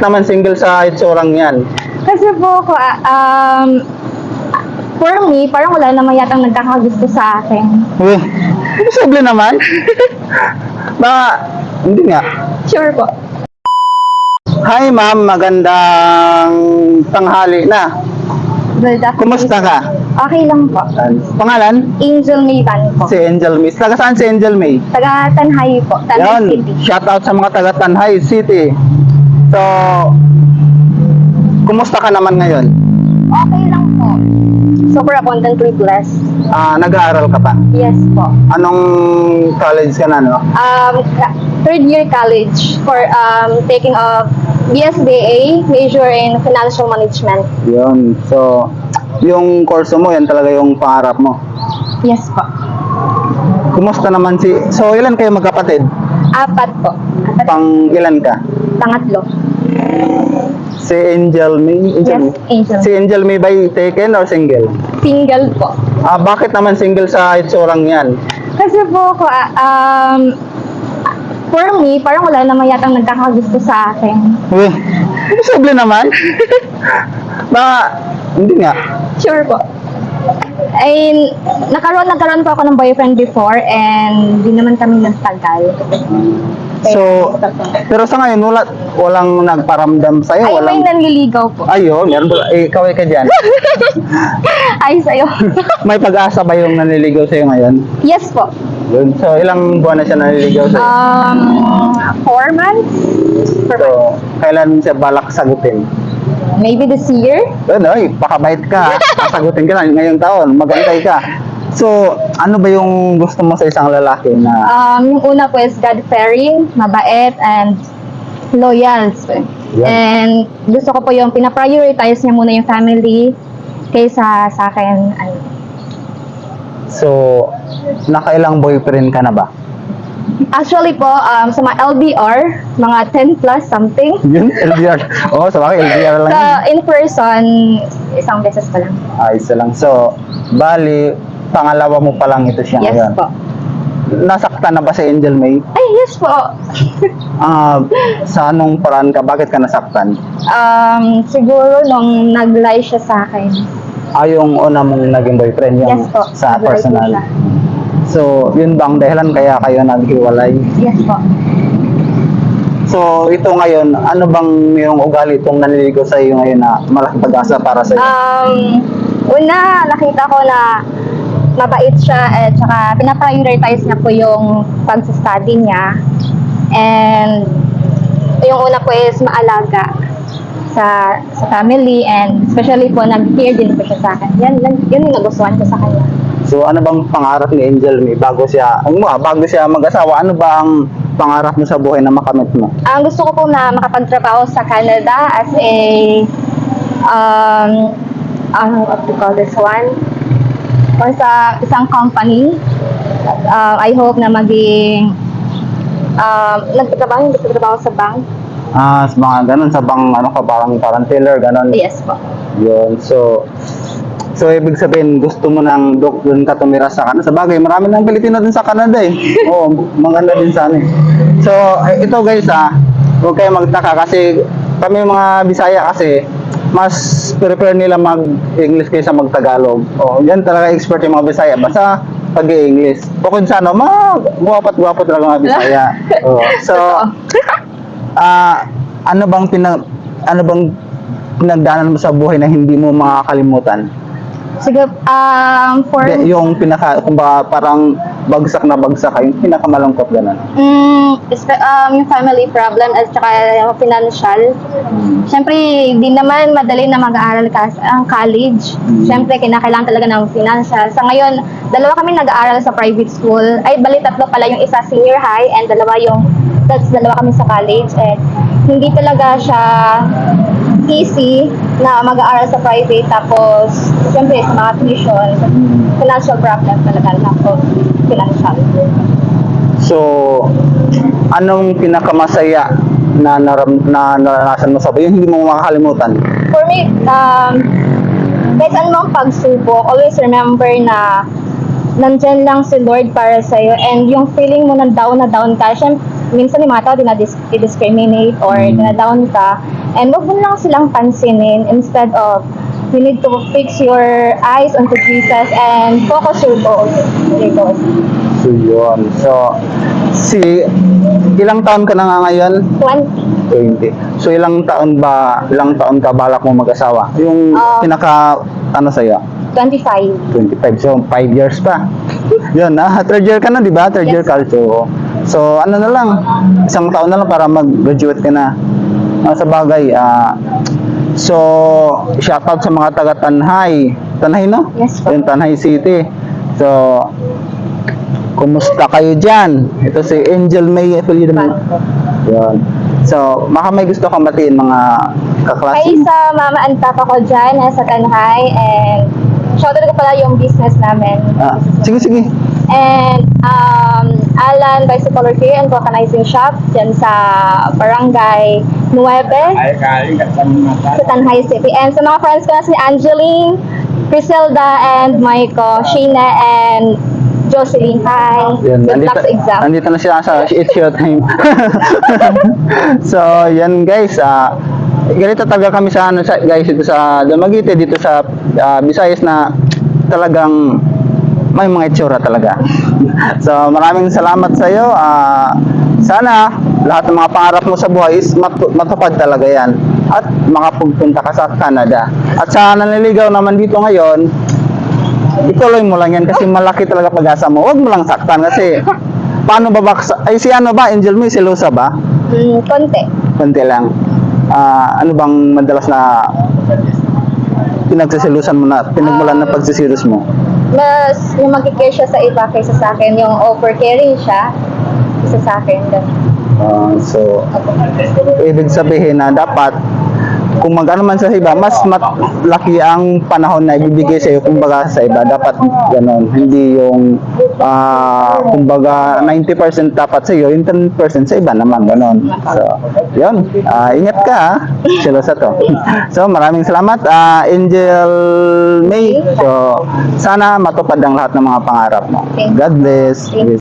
naman single sa itsurang yan. Kasi po ako, ah, um, for me, parang wala naman yatang nagkakagusto sa akin. Uy, posible naman. Baka, hindi nga. Sure po. Hi ma'am, magandang tanghali na. Afternoon. Kumusta ka? Okay lang po. Pangalan? Angel Maytan po. Si Angel May. Taga saan si Angel May? Taga Tanhay po, Tanay Yan, City. shout out sa mga taga Tanhay City. So, kumusta ka naman ngayon? Okay lang po. Super abundantly blessed. Ah, nag-aaral ka pa? Yes po. Anong college ka na, no? Um, third year college for um, taking of BSBA, major in financial management. Yun. So, yung kurso mo, yan talaga yung pangarap mo. Yes po. Kumusta naman si... So, ilan kayo magkapatid? Apat po. Pang ilan ka? Pangatlo. Si Angel May? Angel Yes, May? Angel. Si Angel May ba taken or single? Single po. Ah, bakit naman single sa itsurang yan? Kasi po ako, ah, um, for me, parang wala naman yatang nagkakagusto sa akin. Uy, posible naman. Baka, hindi nga. Sure po. Ay, nakaroon, nagkaroon po ako ng boyfriend before and di naman kami nagtagal. So, pero sa ngayon, wala, walang nagparamdam sa'yo? Ay, may walang... nanliligaw po. Ayun, meron ba? Eh, ikaw ay ka dyan. Ay, sa'yo. May pag-asa ba yung naniligaw sa'yo ngayon? yes po. Yun. So, ilang buwan na siya naniligaw sa'yo? Um, four months? Four months. so, kailan siya balak sagutin? Maybe this year? Ano, ay, pakabait ka. Sasagutin ka na ngayong taon. Magantay ka. So, ano ba yung gusto mo sa isang lalaki na Um, yung una po is God-fearing, mabait, and loyal. Yeah. And gusto ko po yung pinaprioritize niya muna yung family kaysa sa akin. Ano. So, nakailang boyfriend ka na ba? Actually po, um, sa mga LDR, mga 10 plus something. Yun, LDR. Oo, sa bakit LDR lang Sa yun. in person, isang beses pa lang. Ayos na lang. So, bali, pangalawa mo pa lang ito siya Yes ngayon. po. Nasaktan na ba si Angel May? Ay, yes po. Ah, sa anong paraan ka? Bakit ka nasaktan? Um, siguro nung nag-lie siya sa akin. Ah, yung una mong naging boyfriend, yung Yes po. sa personal. siya. So, yun bang dahilan kaya kayo naghiwalay? Yes po. So, ito ngayon, ano bang yung ugali itong naniligo sa iyo ngayon na malaking pag-asa para sa iyo? Um, una, nakita ko na mabait siya at saka pinaprioritize niya po yung pag-study niya. And yung una po is maalaga sa sa family and especially po nag-care din po siya sa akin. Yan, yan yun yung nagustuhan ko sa kanya. So, ano bang pangarap ni Angel May bago siya, ang mga, bago siya mag-asawa, ano ba ang pangarap mo sa buhay na makamit mo? Ang gusto ko po na makapagtrabaho sa Canada as a um ano what to call this one or sa isang company uh, I hope na maging um, nagtatrabaho, nagtatrabaho sa bank. Ah, sa mga ganun, sa bang, ano ka, parang, parang teller, ganun. Yes po. Yun, so, so ibig sabihin, gusto mo nang dok doon ka tumira sa Canada. Sa bagay, marami ng Pilipino din sa Canada eh. Oo, maganda din sana eh. So, eh, ito guys ah, huwag kayo magtaka kasi kami mga Bisaya kasi, mas prefer nila mag-English kaysa mag-Tagalog. Oh, yan talaga expert yung mga Bisaya. Basta pag-English. Bukod sa ano, mga guwapat-guwapo talaga mga Bisaya. Oh, so, ah ano bang pinag ano bang pinagdaanan mo sa buhay na hindi mo makakalimutan? Siguro, um, for, Di- Yung pinaka, kumbaga parang bagsak na bagsak ka, yung pinakamalungkot ganun. mm, um, yung family problem at saka yung financial. Siyempre, di naman madali na mag-aaral ka ang college. Siyempre, kinakailangan talaga ng financial. Sa ngayon, dalawa kami nag-aaral sa private school. Ay, bali tatlo pala yung isa senior high and dalawa yung, that's dalawa kami sa college. And hindi talaga siya easy na mag-aaral sa private. Tapos, siyempre, sa mga tuition, financial problem talaga na ako. Financial. So, anong pinakamasaya na, naram, na naranasan mo sa buhay? Yung hindi mo makakalimutan. For me, um, kahit anumang pagsubok, always remember na nandyan lang si Lord para sa'yo and yung feeling mo na down na down ka, syempre, minsan yung mga tao dinadis- discriminate or dinadown ka. And wag mo lang silang pansinin instead of you need to fix your eyes onto Jesus and focus your goals. Your goals. So, yun. So, si, ilang taon ka na nga ngayon? 20. 20. So, ilang taon ba, ilang taon ka balak mo mag-asawa? Yung Ah. pinaka, ano sa'yo? 25. 25. So, 5 years pa. Yun, ah, third year ka na, di ba? Third year Yes. culture. oo. So, ano na lang, isang taon na lang para mag-graduate ka na. Ah, sa bagay, ah, so, shoutout sa mga taga Tanhay. Tanhay, no? Yes po. Yung Tanhay City. So, kumusta kayo dyan? Ito si Angel May mo. Yun. So, baka may gusto kang batiin mga kaklase mo. sa mama and papa ko dyan, nasa Tanhay, and shoutout ko pala yung business namin. Ah, sige, sige. And um, Alan Bicycle Repair and Vulcanizing Shop dyan sa Barangay 9 sa Tanhay City. And sa mga friends ko na si Angeline, Griselda, and Maiko, Sheena, and Jocelyn. Hi! Good sa exam. nandito na siya sa It's Your Time. so, yan guys. ah ganito talaga kami sa ano sa, guys dito sa Dumaguete dito sa ah, Visayas na talagang may mga itsura talaga. so, maraming salamat sa iyo. Ah, sana lahat ng mga pangarap mo sa buhay is matu- matupad talaga yan. At makapagpunta ka sa Canada. At sa nanliligaw naman dito ngayon, ituloy mo lang yan kasi malaki talaga pag-asa mo. Huwag mo lang saktan kasi paano ba ba, ay si ano ba, Angel May, si Lusa ba? Mm, konti. Konti lang. Ah, ano bang madalas na pinagsisilusan mo na, pinagmulan na pagsisilos mo? Mas yung magkikare siya sa iba kaysa sa akin, yung overcaring siya, isa sa akin. Ganun. Ah, so, ibig sabihin na dapat kung mag-ano man sa iba, mas mat- laki ang panahon na ibibigay sa iyo kumbaga sa iba. Dapat ganon. Hindi yung ah, kumbaga 90% dapat sa iyo, yung 10% sa iba naman. Ganon. So, yun. Ah, ingat ka ha. Sila sa to. so, maraming salamat. ah, Angel May. So, sana matupad ang lahat ng mga pangarap mo. God bless.